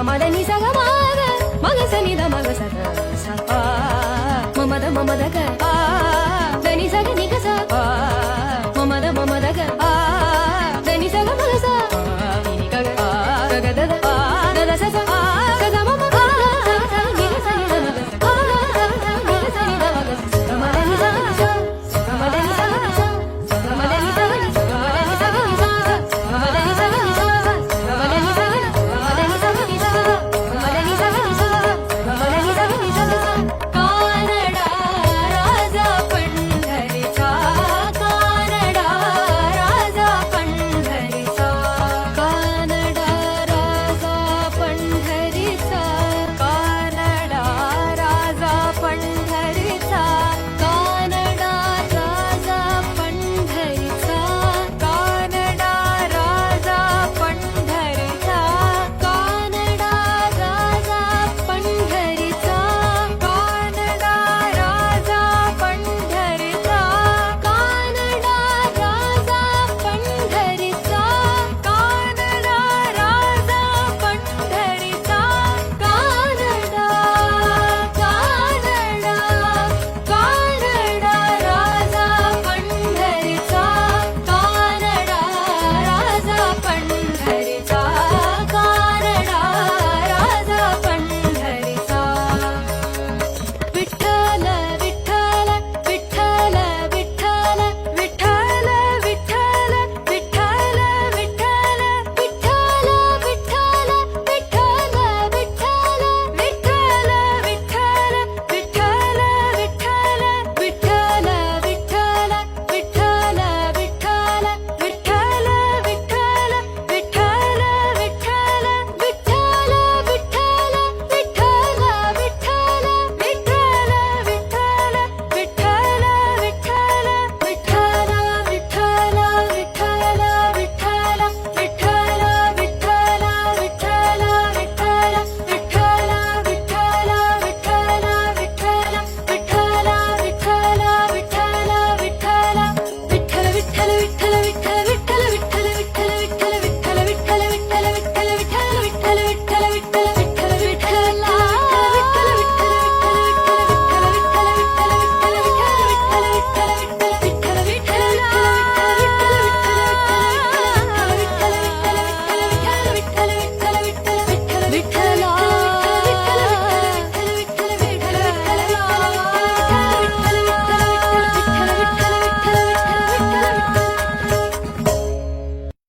గమద నిసగ మగ సనిద మగ సగ సపా మమద మమద గ